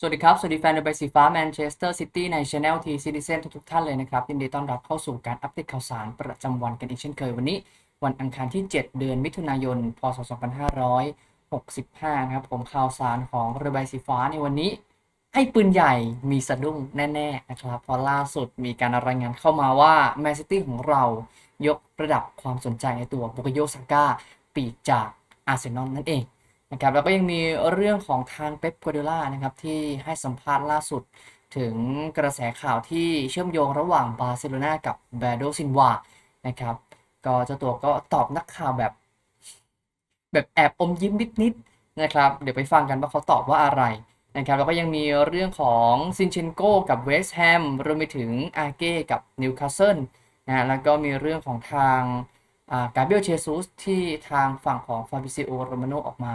สวัสดีครับ สวัสดีแฟนเบสีฟ้าแมนเชสเตอร์ซิตี้ในช anel T Citizen ทุกท่านเลยนะครับ ยินดีต้อนรับเข้าสู่การอัปเดตข่าวสารประจำวันกันอีกเช่นเคยวันนี้ วันอังคารที่ 7 เดือนมิถุนายน พศ 2565 นะครับผมข่าวสารของเรือใบสีฟ้าในวันนี้ ให้ปืนใหญ่มีสะดุ้งแน่ๆนะครับเพราะล่าสุดมีการรายงานเข้ามาว่าแมนซิตี้ของเรายกระดับความสนใจในตัวบุกโยซาก้าปีกจากอาร์เซนอลนั่นเอง นะครับแล้วก็ยังมีเรื่องของทางเป๊ปกัวเดล่านะครับที่ให้สัมภาษณ์ล่าสุดถึงกระแสข่าวที่เชื่อมโยงระหว่างบาร์เซโลนากับเบโดซินวานะครับก็เจ้าตัวก็ตอบนักข่าวแบบ แบบแอบอมยิ้มนิดๆนะครับ เดี๋ยวไปฟังกันว่าเขาตอบว่าอะไรนะครับแล้วก็ยังมีเรื่องของซินเชนโกกับเวสต์แฮมรวมไปถึงอาเก้กับนิวคาสเซิลนะแล้วก็มีเรื่องของทางกาเบรียลเชซุสที่ทางฝั่งของฟาบิซิโอโรมาโนออกมา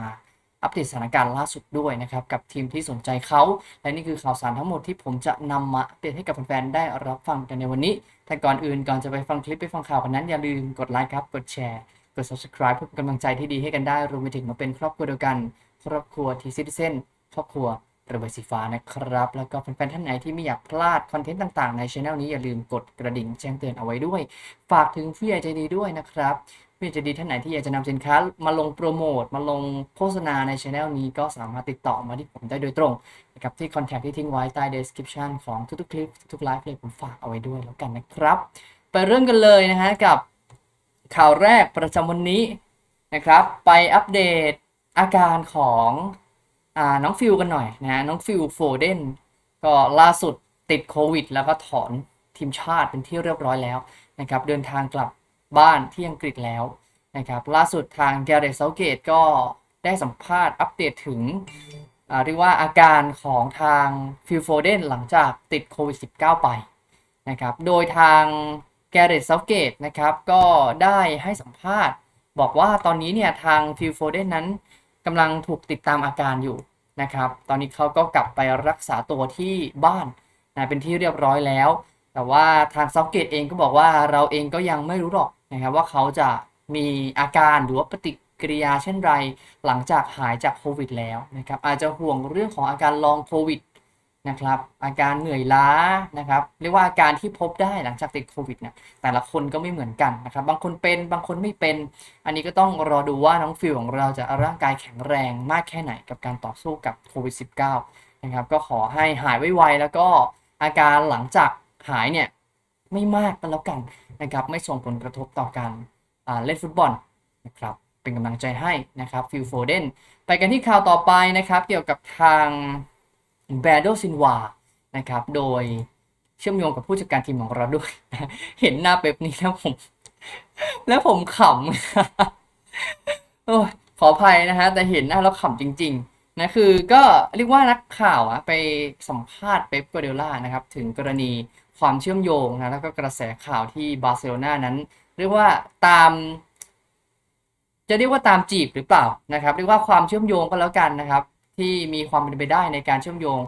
อัปเดตสถานการณ์ล่าสุดด้วยนะครับ กับทีมที่สนใจเขา และนี่คือข่าวสารทั้งหมดที่ผมจะนำมาอัปเดตให้กับแฟนๆได้รับฟังกันในวันนี้ แต่ก่อนอื่นก่อนจะไปฟังคลิปไปฟังข่าวกันนั้นอย่าลืมกดไลค์ครับ กดแชร์กด subscribe เพื่อเป็นกำลังใจที่ดีให้กันได้รวมไปถึงมาเป็นครอบครัวเดียวกัน ครอบครัวทีซิติเซนครอบครัวระเบิดสีฟ้านะครับ แล้วก็แฟนๆท่านไหนที่ไม่อยากพลาดคอนเทนต์ต่างๆ ในช anel นี้อย่าลืมกดกระดิ่งแจ้งเตือนเอาไว้ด้วย ฝากถึงผู้ใหญ่ใจดีด้วยนะครับ ผู้ใหญ่ใจดีท่านไหนที่อยากจะนำสินค้ามาลงโปรโมทมาลงโฆษณาในช anel นี้ก็สามารถติดต่อมาที่ผมได้โดยตรงนะครับที่คอนแทคที่ทิ้งไว้ใต้ description ของทุกๆคลิปทุกไลฟ์เลยผมฝากเอาไว้ด้วยแล้วกันนะครับ ไปเริ่มกันเลยนะฮะกับข่าวแรกประจำวันนี้นะครับ ไปอัปเดตอาการของอน้องฟิลกันหน่อยนะฮะน้องฟิลโฟเดนก็ล่าสุดติดโควิด แล้วก็ถอนทีมชาติเป็นที่เรียบร้อยแล้วนะครับเดินทางกลับ บ้านที่อังกฤษแล้วนะครับล่าสุดทางแกเรตเซาเกตก็ได้สัมภาษณ์อัปเดตถึงอ่าเรียกว่าอาการของทางฟิลโฟเดนหลังจากติดโควิด -19 ไปนะครับโดยทางแกเรตเซาเกตนะครับก็ได้ให้สัมภาษณ์ บอกว่าตอนนี้เนี่ยทางฟิลโฟเดนนั้นกำลังถูกติดตามอาการอยู่นะครับตอนนี้เขาก็กลับไปรักษาตัวที่บ้านนะเป็นที่เรียบร้อยแล้ว แต่ว่าทางเซาเกตเองก็บอกว่าเราเองก็ยังไม่รู้หรอก นะครับว่าเขาจะมีอาการหรือว่าปฏิกิริยาเช่นไรหลังจากหายจากโควิดแล้วนะครับอาจจะห่วงเรื่องของอาการลองโควิดนะครับอาการเหนื่อยล้านะครับเรียกว่าอาการที่พบได้หลังจากติดโควิดเนี่ยแต่ละคนก็ไม่เหมือนกันนะครับบางคนเป็นบางคนไม่เป็น อันนี้ก็ต้องรอดูว่าน้องฟิลของเราจะร่างกายแข็งแรงมากแค่ไหนกับการต่อสู้กับโควิด -19 นะครับก็ขอให้หายไวๆแล้วก็อาการหลังจากหายเนี่ย ไม่มากก็แล้วกันนะครับไม่ส่งผลกระทบต่อการเล่นฟุตบอลนะครับเป็นกำลังใจให้นะครับฟิลโฟเดนไปกันที่ข่าวต่อไปนะครับเกี่ยวกับทางแบรโดซินวานะครับโดยเชื่อมโยงกับผู้จัดการทีมของเราด้วย เห็นหน้าเป๊ปนี้แล้วผม แล้วผมขำโอ้ขออภัยนะฮะแต่เห็นหน้าแล้วขำจริง ๆ นะคือก็เรียกว่านักข่าวอะไปสัมภาษณ์เป๊ปกัวเดล่านะครับ ถึงกรณี ความเชื่อมโยงนะแล้วก็กระแสข่าวที่บาร์เซโลนานั้น เรียกว่าตาม จะเรียกว่าตามจีบหรือเปล่านะครับ เรียกว่าความเชื่อมโยงก็แล้วกันนะครับ ที่มีความเป็นไปได้ในการเชื่อมโยง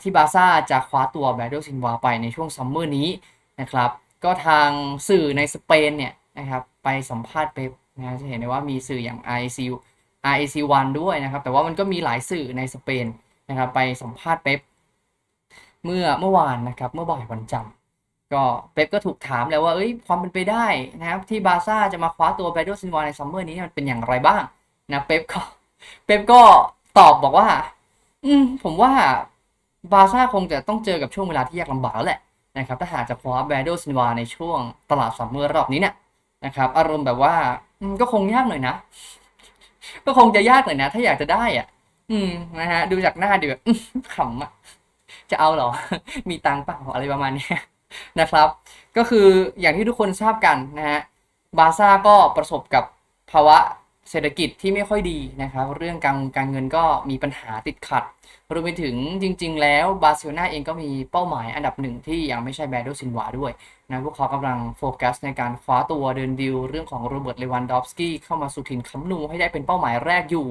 ที่บาซ่าจะคว้าตัวแบรโดซินวาไปในช่วงซัมเมอร์นี้นะครับ ก็ทางสื่อในสเปนเนี่ยนะครับไปสัมภาษณ์เป๊ปนะจะเห็นได้ว่ามีสื่ออย่าง IC RAC1 ด้วยนะครับ แต่ว่ามันก็มีหลายสื่อในสเปนนะครับไปสัมภาษณ์เป๊ป เมื่อเมื่อวานนะครับเมื่อบ่ายวันจันทร์ก็เป๊ปก็ถูกถามแล้วว่าเอ้ยความเป็นไปได้นะครับที่บาซ่าจะมาคว้าตัวแบรโดซินวาในซัมเมอร์นี้มันเป็นอย่างไรบ้างนะเป๊ปก็เป๊ปก็ตอบบอกว่า อืมผมว่าบาซ่าคงจะต้องเจอกับช่วงเวลาที่ยากลำบากแล้วแหละนะครับถ้าหากจะคว้าแบรโดซินวาในช่วงตลาดซัมเมอร์รอบนี้เนี่ยนะครับอารมณ์แบบว่าอืมก็คงยากหน่อยนะ ก็คงจะยากหน่อยนะ ถ้าอยากจะได้อะ อืมนะฮะดูจากหน้าดูแบบอื้อขำอะ จะเอาเหรอ มีตังเปล่าอะไรประมาณนี้นะครับ ก็คืออย่างที่ทุกคนทราบกันนะฮะบาซ่าก็ประสบกับภาวะเศรษฐกิจที่ไม่ค่อยดีนะครับ เรื่องการการเงินก็มีปัญหาติดขัดรวมไปถึงจริง ๆ แล้วบาร์เซโลนาเองก็มีเป้าหมายอันดับหนึ่งที่ยังไม่ใช่แบรดซินวาด้วยนะพวกเขากำลังโฟกัสในการคว้าตัวเดินดิวเรื่องของโรเบิร์ตเลวันดอฟสกี้เข้ามาสู่ถิ่นคัมนูให้ได้เป็นเป้าหมายแรกอยู่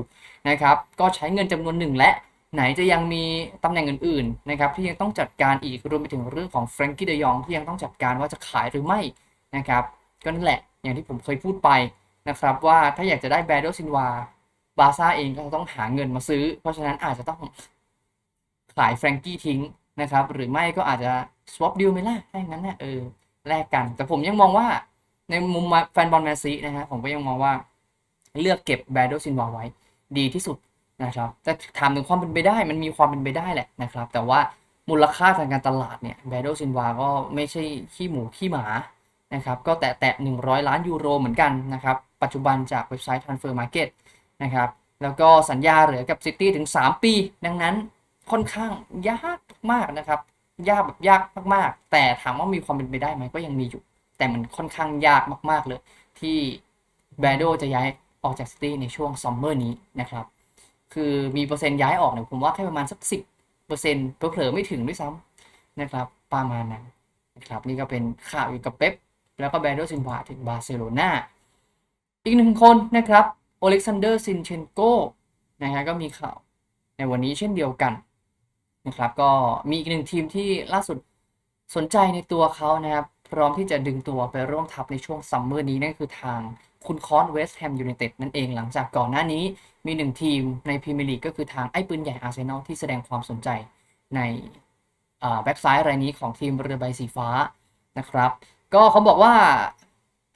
นะครับ ก็ใช้เงินจำนวนหนึ่งและ ไหนจะยังมีตำแหน่งอื่นๆนะครับที่ยังต้องจัดการอีกรวมไปถึงเรื่องของแฟรงกี้เดยองที่ยังต้องจัดการว่าจะขายหรือไม่นะครับก็นั่นแหละอย่างที่ผมเคยพูดไปนะครับว่าถ้าอยากจะได้แบรโดซินวาบาซ่าเองก็ต้องหาเงินมาซื้อ เพราะฉะนั้นอาจจะต้องขายแฟรงกี้ทิ้งนะครับหรือไม่ก็อาจจะ swap deal ไหมล่ะถ้าอย่างนั้นเนี่ยเออแลกกัน แต่ผมยังมองว่าในมุมแฟนบอลแมนซีนะฮะผมก็ยังมองว่าเลือกเก็บแบรโดซินวาไว้ดีที่สุด นะครับแต่ถามถึงความเป็นไปได้มันมีความเป็นไปได้แหละนะครับ แต่ว่ามูลค่าทางการตลาดเนี่ยแบรโดซินวาก็ไม่ใช่ขี้หมูขี้หมานะครับก็แตะแตะ 100 ล้านยูโรเหมือนกันนะครับ ปัจจุบันจากเว็บไซต์ Transfer Market นะครับแล้วก็สัญญาเหลือกับซิตี้ถึง 3 ปี ดังนั้นค่อนข้างยากมากนะครับ ยากแบบยากมากๆ แต่ถามว่ามีความเป็นไปได้ไหมก็ยังมีอยู่ แต่มันค่อนข้างยากมากๆเลย ที่แบรโดจะย้ายออกจากซิตี้ในช่วงซัมเมอร์นี้นะครับ คือมีเปอร์เซ็นต์ย้ายออกเนี่ยผมว่าแค่ประมาณสักสิบเปอร์เซ็นต์เผลอๆไม่ถึงด้วยซ้ำนะครับประมาณนั้นนะครับนี่ก็เป็นข่าวอยู่กับเป๊ปแล้วก็แบรโดซินวาถึงบาร์เซโลนาอีกหนึ่งคนนะครับโอเล็กซานเดอร์ซินเชนโกนะฮะก็มีข่าวในวันนี้เช่นเดียวกันนะครับก็มีอีกหนึ่งทีมที่ล่าสุดสนใจในตัวเขานะครับ พร้อมที่จะดึงตัวไปร่วมทัพในช่วงซัมเมอร์นี้นั่นคือทาง คุณคอนเวสต์แฮมยูไนเต็ดนั่นเองหลังจากก่อนหน้านี้มีหนึ่งทีมในพรีเมียร์ลีกก็คือทางไอ้ปืนใหญ่อาร์เซนอลที่แสดงความสนใจในแบ็กซ้ายรายนี้ของทีมเรือใบสีฟ้านะครับ ก็เขาบอกว่า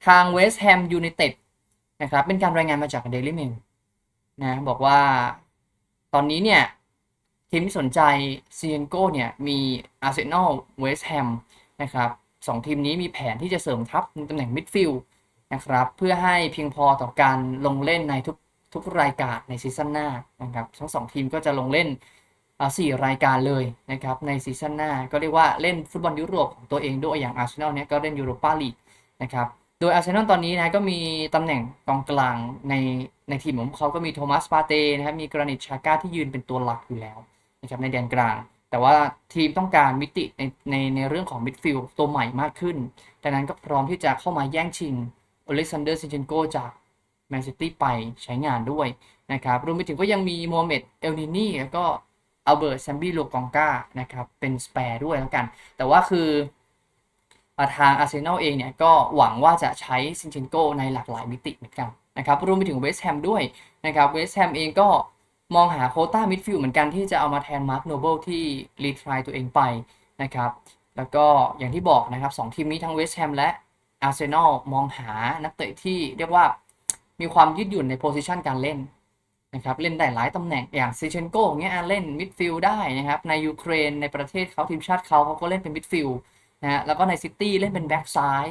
ทางเวสต์แฮมยูไนเต็ดนะครับเป็นการรายงานมาจากเดลิ m เมลนะบอกว่าตอนนี้เนี่ย ทีมที่สนใจซีเนโกเนี่ย มีอาร์เซนอลเวสต์แฮมนะครับสองทีมนี้มีแผนที่จะเสริมทัพในตำแหน่งมิดฟิลด์ นะครับ เพื่อให้เพียงพอต่อการลงเล่นในทุกทุกรายการในซีซั่นหน้านะครับทั้งสองทีมก็จะลงเล่นสี่รายการเลยนะครับในซีซั่นหน้า ก็เรียกว่าเล่นฟุตบอลยุโรปของตัวเองด้วยอย่างอาร์เซนอลเนี่ยก็เล่นยูโรปาลีกนะครับโดยอาร์เซนอลตอนนี้นะก็มีตำแหน่งกองกลางในในทีมของเขาก็มีโทมัสปาเต้นะครับมีกรานิตชาก้าที่ยืนเป็นตัวหลักอยู่แล้วนะครับในแดนกลาง แต่ว่าทีมต้องการมิติในในในเรื่องของมิดฟิลด์ตัวใหม่มากขึ้นดังนั้นก็พร้อมที่จะเข้ามาแย่งชิง อเล็กซานเดอร์ซินเชนโกจากแมนซิตี้ไปใช้งานด้วยนะครับรวมไปถึงก็ยังมีโมเมดเอลนินี่แล้วก็อัลเบิร์ตแซมบี้โลกองกานะครับเป็นสเปร์ด้วยแล้วกัน แต่ว่าคือทางอาร์เซนอลเองเนี่ยก็หวังว่าจะใช้ซินเชนโกในหลากหลายมิติเหมือนกันนะครับรวมไปถึงเวสต์แฮมด้วยนะครับเวสต์แฮมเองก็มองหาโคต้ามิดฟิลด์เหมือนกันที่จะเอามาแทนมาร์คโนเบิลที่รีทรายตัวเองไปนะครับแล้วก็อย่างที่บอกนะครับสองทีมนี้ทั้งเวสต์แฮมและ อาร์เซนอลมองหานักเตะที่เรียกว่ามีความยืดหยุ่นในโพซิชันการเล่นนะครับเล่นได้หลายตำแหน่งอย่างซิเชนโกอย่างเงี้ยเล่นมิดฟิลด์ได้นะครับในยูเครนในประเทศเขาทีมชาติเขาเขาก็เล่นเป็นมิดฟิลด์นะฮะแล้วก็ในซิตี้เล่นเป็นแบ็กซ้าย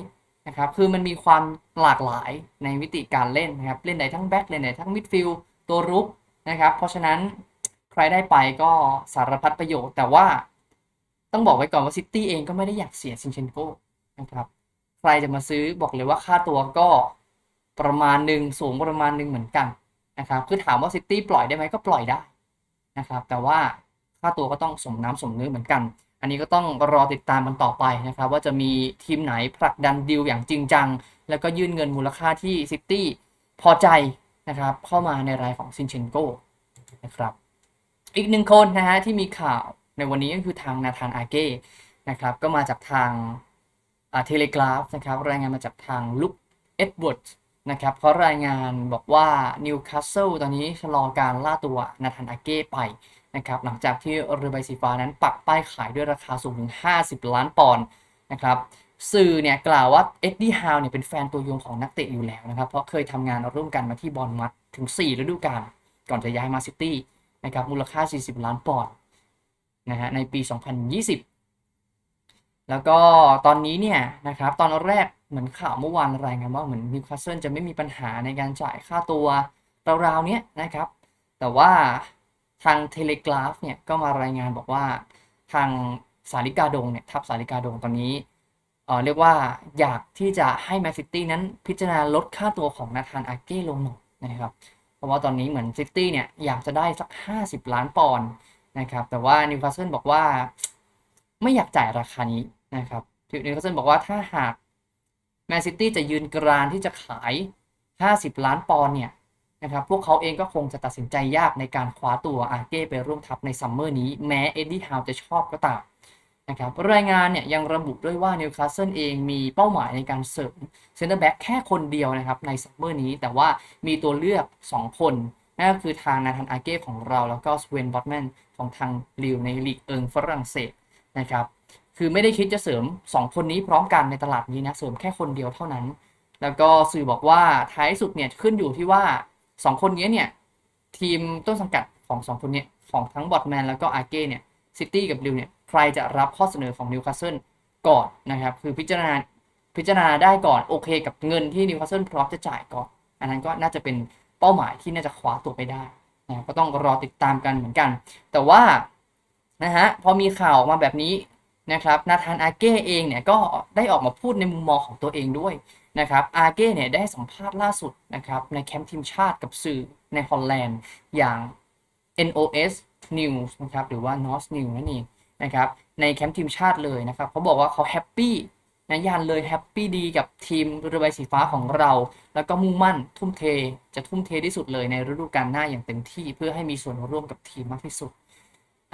นะครับคือมันมีความหลากหลายในวิธีการเล่นนะครับเล่นได้ทั้งแบ็กเล่นได้ทั้งมิดฟิลด์ตัวรุกนะครับเพราะฉะนั้นใครได้ไปก็สารพัดประโยชน์ แต่ว่าต้องบอกไว้ก่อนว่าซิตี้เองก็ไม่ได้อยากเสียซินเชนโกนะครับ ใครจะมาซื้อบอกเลยว่าค่าตัวก็ประมาณหนึ่งสูงประมาณหนึ่งเหมือนกันนะครับคือถามว่าซิตี้ปล่อยได้ไหมก็ปล่อยได้นะครับ แต่ว่าค่าตัวก็ต้องสมน้ำสมเนื้อเหมือนกัน อันนี้ก็ต้องรอติดตามมันต่อไปนะครับ ว่าจะมีทีมไหนผลักดันดีลอย่างจริงจัง แล้วก็ยื่นเงินมูลค่าที่ซิตี้พอใจนะครับเข้ามาในรายของซินเชนโกนะครับ อีกหนึ่งคนนะฮะที่มีข่าวในวันนี้ก็คือทางนาธานอาเก้นะครับก็มาจากทาง เทเลกราฟนะครับรายงานมาจากทางลุคเอ็ดเวิร์ดนะครับเขารายงานบอกว่านิวคาสเซิลตอนนี้ชะลอการล่าตัวนาธานอาเก้ไปนะครับหลังจากที่เรือใบสีฟ้านั้นปักป้ายขายด้วยราคาสูงถึง 50 ล้านปอนด์นะครับสื่อเนี่ยกล่าวว่าเอ็ดดี้ฮาวเนี่ยเป็นแฟนตัวยงของนักเตะอยู่แล้วนะครับ เพราะเคยทำงานร่วมกันมาที่บอลมัดถึง 4 ฤดูกาลก่อนจะย้ายมาซิตี้นะครับมูลค่า 40 ล้านปอนด์นะฮะในปี 2020 แล้วก็ตอนนี้เนี่ยนะครับตอนแรกเหมือนข่าวเมื่อวานรายงานว่าเหมือนนิวคาสเซิลจะไม่มีปัญหาในการจ่ายค่าตัวราวๆเนี้ยนะครับ แต่ว่าทางเทเลกราฟเนี่ยก็มารายงานบอกว่าทางสาริกาดงเนี่ยทัพสาริกาดงตอนนี้เอ่อเรียกว่าอยากที่จะให้แมนซิตี้นั้นพิจารณาลดค่าตัวของนาธานอาเก้ลงหน่อยนะครับ เพราะว่าตอนนี้เหมือนซิตี้เนี่ยอยากจะได้สัก 50 ล้านปอนด์นะครับ แต่ว่านิวคาสเซิลบอกว่า ไม่อยากจ่ายราคานี้นะครับนิวคาสเซิลบอกว่าถ้าหากแมนซิตี้จะยืนกรานที่จะขาย 50 ล้านปอนด์เนี่ยนะครับพวกเขาเองก็คงจะตัดสินใจยากในการคว้าตัวอาเก้ไปร่วมทัพในซัมเมอร์นี้แม้เอ็ดดี้ฮาวจะชอบก็ตามนะครับรายงานเนี่ยยังระบุด้วยว่านิวคาสเซิลเองมีเป้าหมายในการเสริมเซนเตอร์แบ็กแค่คนเดียวนะครับในซัมเมอร์นี้ แต่ว่ามีตัวเลือก 2 คนนั่นก็คือทางนาธานอาเก้ของเรา แล้วก็สเวนบอตแมนของทางลิวในลีกเอิงฝรั่งเศส นะครับ คือไม่ได้คิดจะเสริม 2 คนนี้พร้อมกันในตลาดนี้นะ เสริมแค่คนเดียวเท่านั้น แล้วก็สื่อบอกว่าท้ายสุดเนี่ยขึ้นอยู่ที่ว่า 2 คนนี้เนี่ยทีมต้นสังกัดของ 2 คนเนี้ของทั้งบอตแมนแล้วก็อาเก้เนี่ยซิตี้กับลิวเนี่ยใครจะรับข้อเสนอของนิวคาสเซิลก่อนนะครับ คือพิจารณาพิจารณาได้ก่อนโอเคกับเงินที่นิวคาสเซิลพร้อมจะจ่ายก่อนอันนั้นก็น่าจะเป็นเป้าหมายที่น่าจะคว้าตัวไปได้นะก็ต้องรอติดตามกันเหมือนกัน แต่ว่า นะฮะพอมีข่าวออกมาแบบนี้นะครับนาธานอาเก้เองเนี่ยก็ได้ออกมาพูดในมุมมองของตัวเองด้วยนะครับอาเก้เนี่ยได้สัมภาษณ์ล่าสุดนะครับในแคมป์ทีมชาติกับสื่อในฮอลแลนด์อย่าง NOS News นะครับหรือว่า NOS News นั่นเองนะครับในแคมป์ทีมชาติเลยนะครับเขาบอกว่าเขาแฮปปี้นะยันเลยแฮปปี้ดีกับทีมเรือใบสีฟ้าของเรา แล้วก็มุ่งมั่นทุ่มเท จะทุ่มเทที่สุดเลยในฤดูกาลหน้าอย่างเต็มที่ เพื่อให้มีส่วนร่วมกับทีมมากที่สุด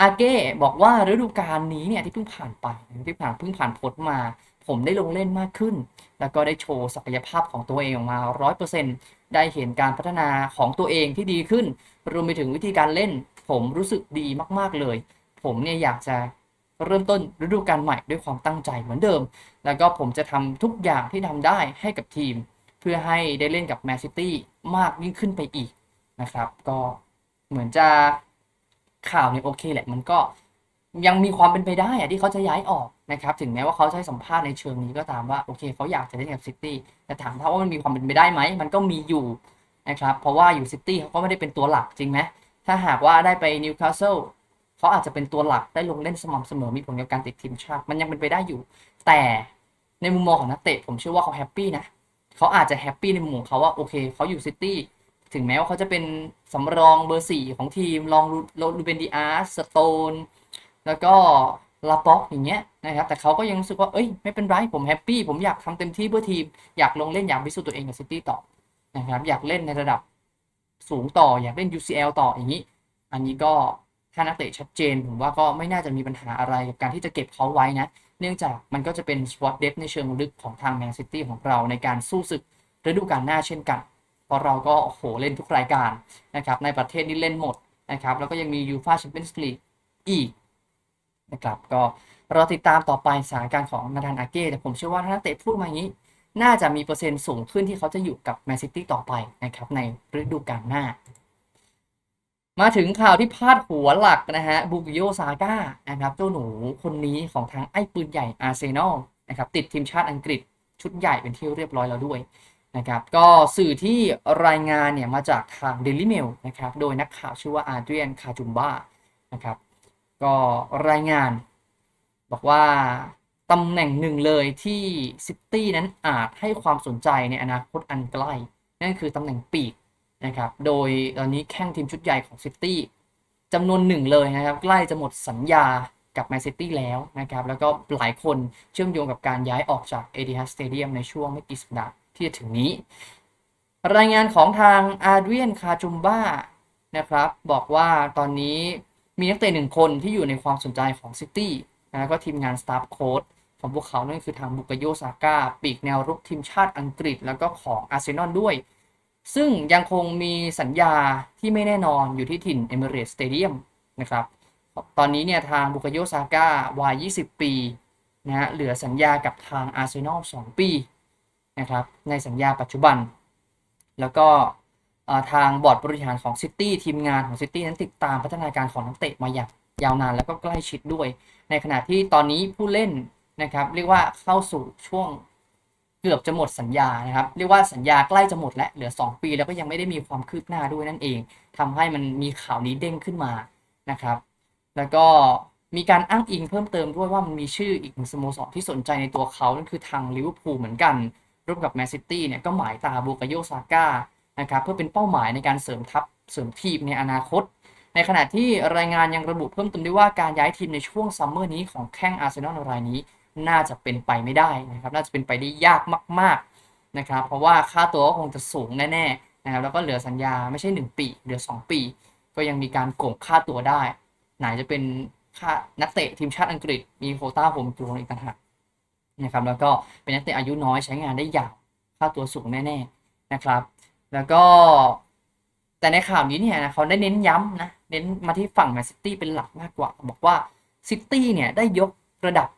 อาเก้บอกว่าฤดูกาลนี้เนี่ยที่เพิ่งผ่านไปที่ผ่านเพิ่งผ่านพ้นมา ผมได้ลงเล่นมากขึ้น แล้วก็ได้โชว์ศักยภาพของตัวเองออกมา 100%ได้เห็นการพัฒนาของตัวเองที่ดีขึ้น รวมไปถึงวิธีการเล่น ผมรู้สึกดีมากๆเลย ผมเนี่ยอยากจะเริ่มต้นฤดูกาลใหม่ด้วยความตั้งใจเหมือนเดิม แล้วก็ผมจะทำทุกอย่างที่ทำได้ให้กับทีม เพื่อให้ได้เล่นกับแมนซิตี้มากยิ่งขึ้นไปอีกนะครับ ก็เหมือนจะ ข่าวเนี่ยโอเคแหละมันก็ยังมีความเป็นไปได้อะที่เขาจะย้ายออกนะครับถึงแม้ว่าเขาจะให้สัมภาษณ์ในเชิงนี้ก็ตามว่าโอเคเขาอยากจะเล่นกับซิตี้แต่ถามถ้าว่ามันมีความเป็นไปได้ไหมมันก็มีอยู่นะครับเพราะว่าอยู่ซิตี้เขาก็ไม่ได้เป็นตัวหลักจริงไหมถ้าหากว่าได้ไปนิวคาสเซิลเขาอาจจะเป็นตัวหลักได้ลงเล่นสม่ำเสมอมีผลกับการติดทีมชาติมันยังเป็นไปได้อยู่ แต่ในมุมมองของนักเตะผมเชื่อว่าเขาแฮปปี้นะเขาอาจจะแฮปปี้ในมุมของเขาว่าโอเคเขาอยู่ซิตี้ ถึงแม้ว่าเขาจะเป็นสำรองเบอร์สี่ของทีมลองลูเบนดิอาร์สโตน แล้วก็ลาป็อกอย่างเงี้ยนะครับ แต่เขาก็ยังรู้สึกว่า เอ้ย ไม่เป็นไร ผมแฮปปี้ ผมอยากทำเต็มที่เพื่อทีม อยากลงเล่นอยากพิสูจน์ตัวเองกับซิตี้ต่อนะครับ อยากเล่นในระดับสูงต่อ อยากเล่น UCL ต่ออย่างนี้ อันนี้ก็ถ้านักเตะชัดเจน ผมว่าก็ไม่น่าจะมีปัญหาอะไรกับการที่จะเก็บเขาไว้นะ เนื่องจากมันก็จะเป็นสวอตเดฟในเชิงลึกของทางแมนซิตี้ของเราในการสู้ศึกฤดูกาลหน้าเช่นกัน เพราะเราก็โอ้โหเล่นทุกรายการนะครับในประเทศนี้เล่นหมดนะครับแล้วก็ยังมียูฟาแชมเปี้ยนส์ลีกอีกนะครับก็รอติดตามต่อไปสถานการณ์ของนาธานอาเก้แต่ผมเชื่อว่าถ้านักเตะพูดมาอย่างนี้ น่าจะมีเปอร์เซ็นต์สูงขึ้นที่เขาจะอยู่กับแมนซิตี้ต่อไปนะครับในฤดูกาลหน้า มาถึงข่าวที่พาดหัวหลักนะฮะบุกิโยซาก้านะครับเจ้าหนูคนนี้ของทางไอ้ปืนใหญ่อาร์เซนอลนะครับติดทีมชาติอังกฤษชุดใหญ่เป็นที่เรียบร้อยแล้วด้วย นะครับก็สื่อที่รายงานเนี่ยมาจากทาง Daily Mail นะครับโดยนักข่าวชื่อว่าอาร์เดรียนคาจุมบ้านะครับก็รายงาน บอกว่าตำแหน่งหนึ่งเลยที่ซิตี้นั้นอาจให้ความสนใจในอนาคตอันใกล้ นั่นคือตำแหน่งปีกนะครับโดยตอนนี้แข้งทีมชุดใหญ่ของซิตี้จำนวนหนึ่งเลยนะครับใกล้จะหมดสัญญากับแมนซิตี้แล้วนะครับแล้วก็หลายคนเชื่อมโยงกับการย้ายออกจากเอ i ิฮัสสเตเดียมในช่วงไม่กี่สัปดาห์ ที่จะถึงนี้ รายงานของทางอาร์เดียนคาจุมบ้านะครับ บอกว่าตอนนี้มีนักเตะหนึ่งคนที่อยู่ในความสนใจของซิตี้นะก็ทีมงานสตาฟโค้ดของพวกเขานั่นคือทางบุกโยซาก้าปีกแนวรุกทีมชาติอังกฤษ แล้วก็ของอาร์เซนอลด้วย ซึ่งยังคงมีสัญญาที่ไม่แน่นอนอยู่ที่ถิ่นเอมิเรตสเตเดียมนะครับ ตอนนี้เนี่ยทางบุกโยซาก้าวัย 20 ปีนะฮะเหลือสัญญากับทางอาร์เซนอล 2 ปี นะครับในสัญญาปัจจุบัน แล้วก็ทางบอร์ดบริหารของซิตี้ทีมงานของซิตี้นั้นติดตามพัฒนาการของนักเตะมาอย่างยาวนานแล้วก็ใกล้ชิดด้วย ในขณะที่ตอนนี้ผู้เล่นนะครับเรียกว่าเข้าสู่ช่วงเกือบจะหมดสัญญานะครับเรียกว่าสัญญาใกล้จะหมดและเหลือ 2 ปีแล้วก็ยังไม่ได้มีความคืบหน้าด้วยนั่นเองทำให้มันมีข่าวนี้เด้งขึ้นมานะครับ แล้วก็มีการอ้างอิงเพิ่มเติมด้วยว่ามันมีชื่ออีกหนึ่งสโมสรที่สนใจในตัวเขานั่นคือทางลิเวอร์พูลเหมือนกัน ร่วมกับแมนซิตี้เนี่ยก็หมายตาบูกาโยซาก้านะครับเพื่อเป็นเป้าหมายในการเสริมทัพเสริมทีมในอนาคต ในขณะที่รายงานยังระบุเพิ่มเติมด้วยว่าการย้ายทีมในช่วงซัมเมอร์นี้ของแข้งอาร์เซนอลรายนี้น่าจะเป็นไปไม่ได้นะครับน่าจะเป็นไปได้ยากมากๆนะครับเพราะว่าค่าตัวก็คงจะสูงแน่ๆนะครับแล้วก็เหลือสัญญาไม่ใช่ 1 ปี เหลือ 2 ปี ก็ยังมีการโกงค่าตัวได้ ไหนจะเป็นค่านักเตะทีมชาติอังกฤษมีโคต้าโฮมกรูอีกต่างหาก นะครับแล้วก็เป็นนักเตะอายุน้อยใช้งานได้ยาวค่าตัวสูงแน่ๆนะครับ แล้วก็แต่ในข่าวนี้เนี่ยนะเขาได้เน้นย้ำนะเน้นมาที่ฝั่งแมนซิตี้เป็นหลักมากกว่า บอกว่าซิตี้เนี่ยได้ยกระดับ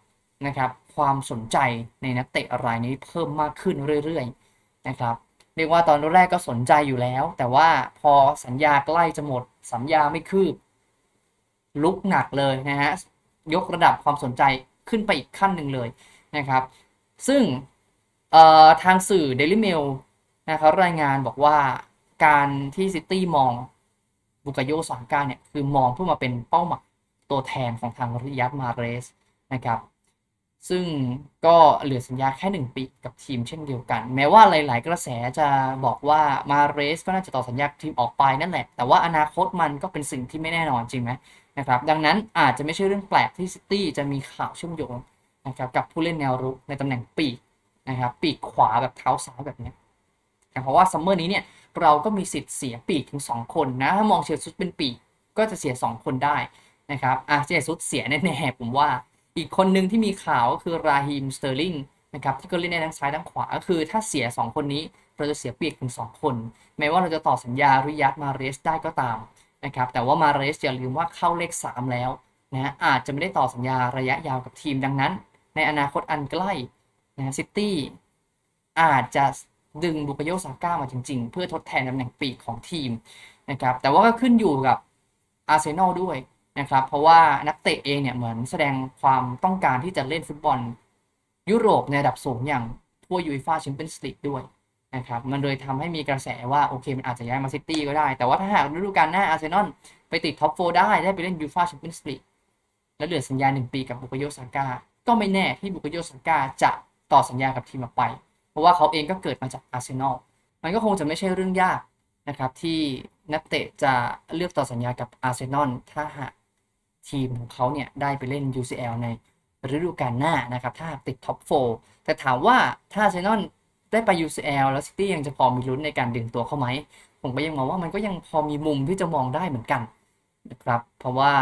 นะครับความสนใจในนักเตะรายนี้เพิ่มมากขึ้นเรื่อยๆนะครับเรียกว่าตอนแรกก็สนใจอยู่แล้ว แต่ว่าพอสัญญาใกล้จะหมด สัญญาไม่คืบ ลุกหนักเลยนะฮะยกระดับความสนใจขึ้นไปอีกขั้นหนึ่งเลย นะครับ ซึ่งทางสื่อ Daily Mail นะครับรายงานบอกว่าการที่ซิตี้มองบุกโยสองก้าเนี่ย คือมองเพื่อมาเป็นเป้าหมายตัวแทนของทางริยัตมาเรสนะครับ ซึ่งก็เหลือสัญญาแค่หนึ่งปีกับทีมเช่นเดียวกัน แม้ว่าหลาย ๆ กระแสจะบอกว่ามาเรสก็น่าจะต่อสัญญาทีมออกไปนั่นแหละ แต่ว่าอนาคตมันก็เป็นสิ่งที่ไม่แน่นอนจริงไหมนะครับ ดังนั้นอาจจะไม่ใช่เรื่องแปลกที่ซิตี้จะมีข่าวเชื่อมโยง นะครับกับผู้เล่นแนวรุกในตำแหน่งปีกนะครับปีกขวาแบบเท้าซ้ายแบบนี้เพราะว่าซัมเมอร์นี้เนี่ยเราก็มีสิทธิ์เสียปีกถึง 2 คนนะ ถ้ามองเชลซุสเป็นปีกก็จะเสีย 2 คนได้นะครับอะเชลซุสเสียแน่ๆผมว่า อีกคนหนึ่งที่มีข่าวก็คือราฮิมสเตอร์ลิงนะครับที่ก็เล่นได้ทั้งซ้ายทั้งขวา ก็คือถ้าเสีย 2 คนนี้เราจะเสียปีกถึง 2 คน แม้ว่าเราจะต่อสัญญาริยัตมาเรสได้ก็ตามนะครับแต่ว่ามาเรสอย่าลืมว่าเข้าเลข 3 แล้วนะอาจจะไม่ได้ต่อสัญญาระยะยาวกับทีมดังนั้น ในอนาคตอันใกล้นะซิตี้อาจจะดึงบุกโยซาก้ามาจริง ๆ เพื่อทดแทนตำแหน่งปีกของทีมนะครับแต่ว่าก็ขึ้นอยู่กับอาร์เซนอลด้วยนะครับเพราะว่านักเตะเองเนี่ยเหมือนแสดงความต้องการที่จะเล่นฟุตบอล ยุโรปในระดับสูงอย่างทั่วยูฟ่าแชมเปี้ยนส์ลีกด้วยนะครับมันเลยทำให้มีกระแสว่าโอเคมันอาจจะย้ายมาซิตี้ก็ได้ แต่ว่าถ้าหากฤดูกาลหน้าอาร์เซนอลไปติดท็อปโฟได้ได้ไปเล่นยูฟ่าแชมเปี้ยนส์ลีกแล้วเหลือสัญญาหนึ่งปีกับบุกโยซาก้า ก็ไม่แน่ที่บุกโยซาก้าจะต่อสัญญากับทีมออกไป เพราะว่าเขาเองก็เกิดมาจากอาร์เซนอลมันก็คงจะไม่ใช่เรื่องยากนะครับ ที่นักเตะจะเลือกต่อสัญญากับอาร์เซนอลถ้าหากทีมของเขาเนี่ยได้ไปเล่น UCL ในฤดูกาลหน้านะครับ ถ้าติดท็อป4แต่ถามว่าถ้าอาร์เซนอลได้ไป UCL แล้วซิตี้ยังจะพอมีลุ้นในการดึงตัวเข้าไหม ผมก็ยังมองว่ามันก็ยังพอมีมุมที่จะมองได้เหมือนกันนะครับ เพราะว่า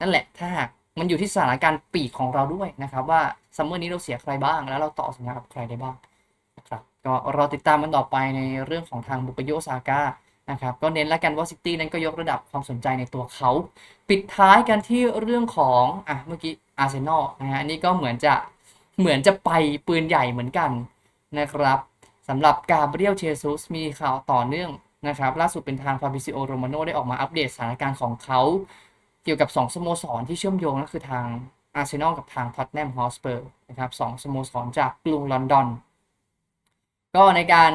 นั่นแหละถ้าหาก มันอยู่ที่สถานการณ์ปีกของเราด้วยนะครับ ว่าซัมเมอร์นี้เราเสียใครบ้าง แล้วเราต่อสัญญากับใครได้บ้างนะครับก็รอติดตามมันต่อไปในเรื่องของทางบุกโยซาก้านะครับก็เน้นแล้วกันว่าซิตี้นั้นก็ยกระดับความสนใจในตัวเขา ปิดท้ายกันที่เรื่องของอะเมื่อกี้อาร์เซนอลนะฮะอันนี้ก็เหมือนจะเหมือนจะไปปืนใหญ่เหมือนกันนะครับสำหรับกาเบรียลเชซุสมีข่าวต่อเนื่องนะครับล่าสุดเป็นทางฟาบิซิโอโรมาโนได้ออกมาอัปเดตสถานการณ์ของเขา เกี่ยวกับ 2 สโมสรที่เชื่อมโยงก็คือทางอาร์เซนอลกับทางท็อตแนมฮอสเปอร์นะครับสองสโมสรจากกรุงลอนดอน ก็ในการ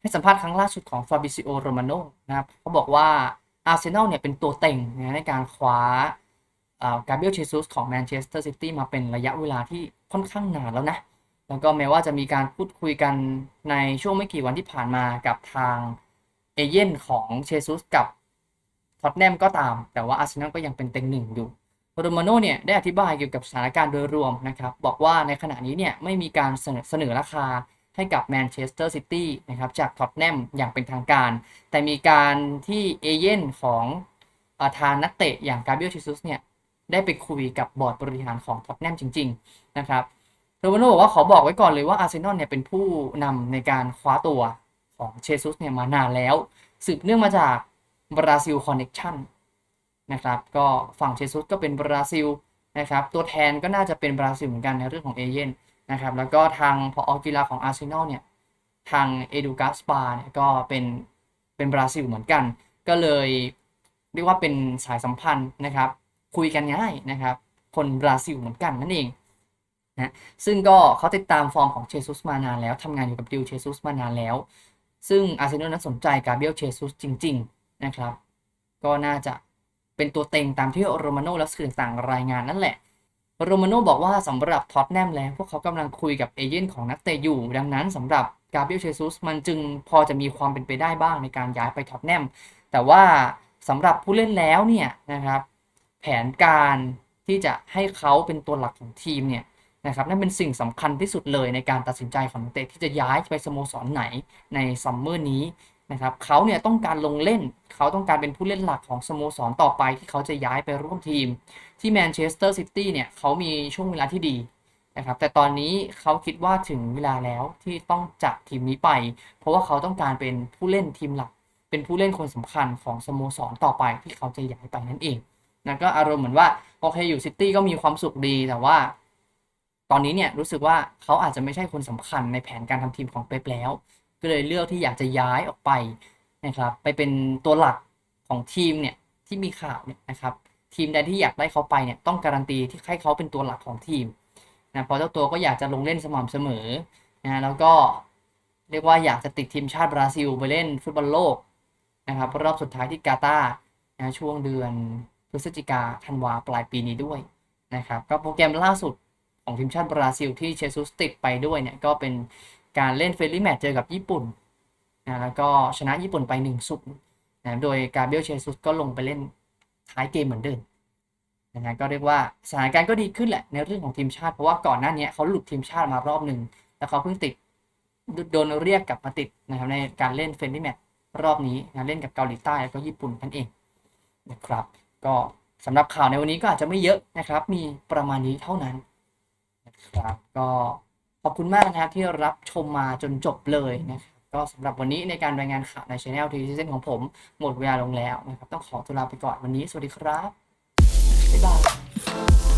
ให้สัมภาษณ์ครั้งล่าสุดของฟาบิซิโอโรมาโนนะครับเขาบอกว่าอาร์เซนอลเนี่ยเป็นตัวเต็งนะในการคว้ากาเบรียลเชซุสของแมนเชสเตอร์ซิตี้มาเป็นระยะเวลาที่ค่อนข้างนานแล้วนะ แล้วก็แม้ว่าจะมีการพูดคุยกันในช่วงไม่กี่วันที่ผ่านมากับทางเอเย่นของเชซุสกับ ท็อตแนมก็ตาม แต่ว่าอาร์เซนอลก็ยังเป็นเต็งหนึ่งอยู่โรมาโนเนี่ยได้อธิบายเกี่ยวกับสถานการณ์โดยรวมนะครับบอกว่าในขณะนี้เนี่ยไม่มีการเสนอเสนอราคาให้กับแมนเชสเตอร์ซิตี้นะครับจากท็อตแนมอย่างเป็นทางการ แต่มีการที่เอเย่นของอาทางนักเตะอย่างกาเบรียลเชซุสเนี่ยได้ไปคุยกับบอร์ดบริหารของท็อตแนมจริง ๆ นะครับโรมาโนบอกว่าขอบอกไว้ก่อนเลยว่าอาร์เซนอลเนี่ยเป็นผู้นำในการคว้าตัวของเชซุสเนี่ยมานานแล้ว สืบเนื่องมาจาก บราซิลคอนเน็กชันนะครับก็ฝั่งเชซุสก็เป็นบราซิลนะครับตัวแทนก็น่าจะเป็นบราซิลเหมือนกันในเรื่องของเอเย่นนะครับแล้วก็ทางพออกีฬาของอาร์เซนอลเนี่ยทางเอดูกาสปาเนี่ยก็เป็นเป็นบราซิลเหมือนกัน ก็เลยเรียกว่าเป็นสายสัมพันธ์นะครับ คุยกันง่ายนะครับ คนบราซิลเหมือนกันนั่นเองนะซึ่งก็เขาติดตามฟอร์มของเชซุสมานานแล้วทำงานอยู่กับดิวเชซุสมานานแล้ว ซึ่งอาร์เซนอลนั้นสนใจกาเบียลเชซุสจริง ๆ นะครับ ก็น่าจะเป็นตัวเต็งตามที่โรมาโน่และสื่อต่างรายงานนั่นแหละ โรมาโน่บอกว่าสำหรับท็อตแนมแล้ว พวกเขากำลังคุยกับเอเย่นของนักเตะอยู่ ดังนั้นสำหรับกาเบรียลเชซุสมันจึงพอจะมีความเป็นไปได้บ้างในการย้ายไปท็อตแนมแต่ว่าสำหรับผู้เล่นแล้วเนี่ยนะครับแผนการที่จะให้เขาเป็นตัวหลักของทีมเนี่ยนะครับนั่นเป็นสิ่งสำคัญที่สุดเลยในการตัดสินใจของนักเตะที่จะย้ายไปสโมสรไหนในซัมเมอร์นี้ นะครับเขาเนี่ยต้องการลงเล่น เขาต้องการเป็นผู้เล่นหลักของสโมสรต่อไปที่เขาจะย้ายไปร่วมทีม ที่แมนเชสเตอร์ซิตี้เนี่ยเขามีช่วงเวลาที่ดีนะครับแต่ตอนนี้เขาคิดว่าถึงเวลาแล้วที่ต้องจากทีมนี้ไป เพราะว่าเขาต้องการเป็นผู้เล่นทีมหลัก เป็นผู้เล่นคนสำคัญของสโมสรต่อไปที่เขาจะย้ายไปนั่นเองนะก็อารมณ์เหมือนว่าโอเคอยู่ซิตี้ก็มีความสุขดีแต่ว่า ตอนนี้เนี่ยรู้สึกว่าเขาอาจจะไม่ใช่คนสำคัญในแผนการทำทีมของเป๊ปแล้ว ก็เลยเลือกที่อยากจะย้ายออกไปนะครับไปเป็นตัวหลักของทีมเนี่ยที่มีข่าวเนี่ยนะครับทีมใดที่อยากได้เขาไปเนี่ยต้องการันตีที่ให้เขาเป็นตัวหลักของทีมนะพราะเจ้าตัวก็อยากจะลงเล่นสม่ำเสมอนะแล้วก็เรียกว่าอยากจะติดทีมชาติบราซิลไปเล่นฟุตบอลโลกนะครับรอบสุดท้ายที่กาตาร์นะช่วงเดือนพฤศจิกาธันวาปลายปีนี้ด้วยนะครับก็โปรแกรมล่าสุดของทีมชาติบราซิลที่เชซุสติดไปด้วยเนี่ยก็เป็น การเล่นเฟรนลี่แมตช์เจอกับญี่ปุ่นนะแล้วก็ชนะญี่ปุ่นไป1นึ่งศูนย์นะโดยกาเบรียลเชซุสก็ลงไปเล่นท้ายเกมเหมือนเดิมนะฮะก็เรียกว่าสถานการณ์ก็ดีขึ้นแหละในเรื่องของทีมชาติ เพราะว่าก่อนหน้านี้เขาหลุดทีมชาติมารอบหนึ่งแล้วเขาเพิ่งติดโดนเรียกกลับมาติดนะครับในการเล่นเฟรนลี่แมตช์รอบนี้นะเล่นกับเกาหลีใต้แล้วก็ญี่ปุ่นนั่นเองนะครับ ก็สำหรับข่าวในวันนี้ก็อาจจะไม่เยอะนะครับ มีประมาณนี้เท่านั้นนะครับก็ ขอบคุณมากนะครับที่รับชมมาจนจบเลยนะครับก็สำหรับวันนี้ในการรายงานข่าวในช anel ทีซีเซนของผม หมดเวลาลงแล้วนะครับต้องขอตัวลาไปก่อนวันนี้สวัสดีครับบ๊ายบาย